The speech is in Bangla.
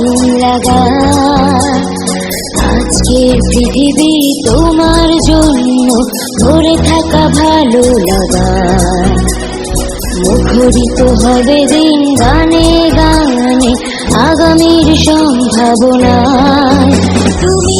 আগুন লাগা। আজকের পৃথিবী তোমার জন্য ধরে থাকা ভালো লাগা। মুখরিত হবে দিন গানে গানে আগামীর সম্ভাবনা। তুমি